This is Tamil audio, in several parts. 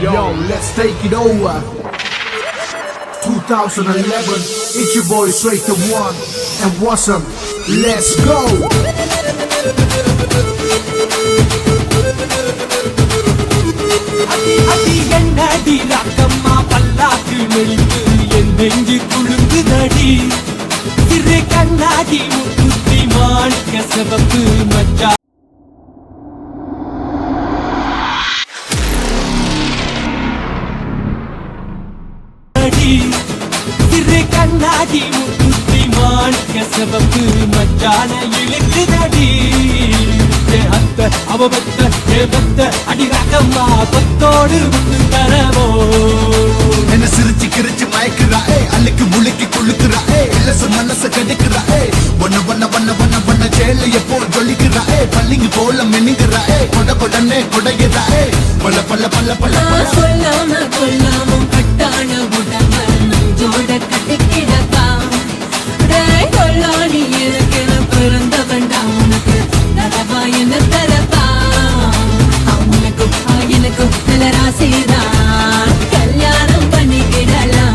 Yo, let's take it over. 2011, it's your boy Straight to One and Wasm. Let's go. என்னடி ரக்கம்மா பல்லாக்கு நெளிந்து என் நெஞ்சு குழுந்து நடி கண்ணாடி முக்குத்தி மாணிக்க சிவப்பு மச்சா சிறு கண்ணாடி முக்குத்தி மாணிக்க சிவப்பு மச்சான இழுக்கு நடி ஏ அத்த அவ பத்த ஏ பத்த அடி ரகம்மா பத்தோடு வந்து தரவோ என்ன சிரிச்சு கிரிச்சு மயக்குறா ஏ அள்ளிக்கு முழுக்கி குளுக்குறா ஏ இலச மனச கெடுக்குறா ஏ. ஒன்ன ஒன்ன ஒன்ன ஒன்ன ஒன்ன சேலைய போல் ஜொலிக்கிறா ஏ. பள்ளிங்க போல மின்னுகிறா ஏ. கொட கொடனே பல்ல பல்ல பல்ல பல்ல பல்ல சொல்லாம கொல்லாம. ராசிதான் கல்யாணம் பண்ணிக்கிடலாம்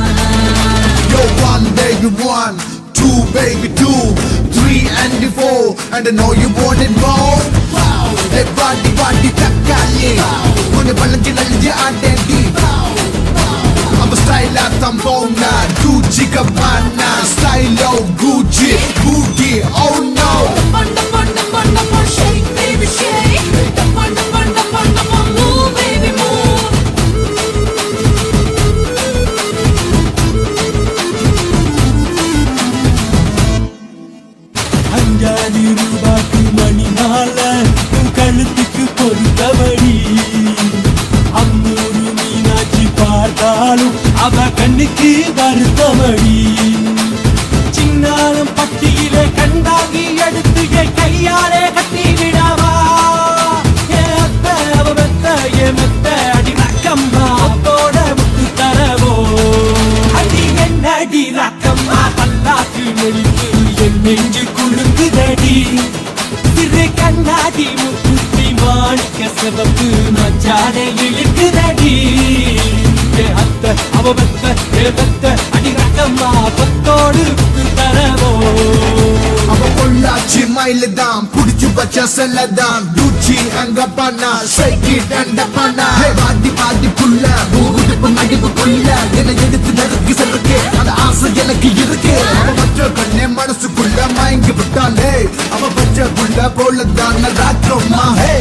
Yo, one baby one, two baby two, three and the four, and I know you want it more. Wow, hey body body takali, when the balance nalje adendi. I'm a style at Tambona, Gucci Gabbana, style of Gucci, அஞ்சாதி ரூபாக்கு மணி மால உன் கழுத்துக்கு பொறுத்தபடி அம்மூரு மீனாட்சி பார்த்தாலும் அவ கண்ணுக்கு வருத்தபடி. சின்னாலும் பட்டியிலே கண்டாகி எடுத்து கையாலே குழுங்குதடி திரு கண்ணாடி முக்குத்தி மாணிக்க சிவப்பு மச்சான இழுக்குதடி. ஏ அத்த அவ பெத்த ஏ அடி ரக்கம்மா பத்தோடு தரவோ அவ பொள்ளாச்சி மயில புடிச்சு வச்ச செல்லதான். தான் அங்க பண்ணா சைக்கிள் அண்ட பண்ணா. கோலத்தான ராத்திரம்மா ஹே.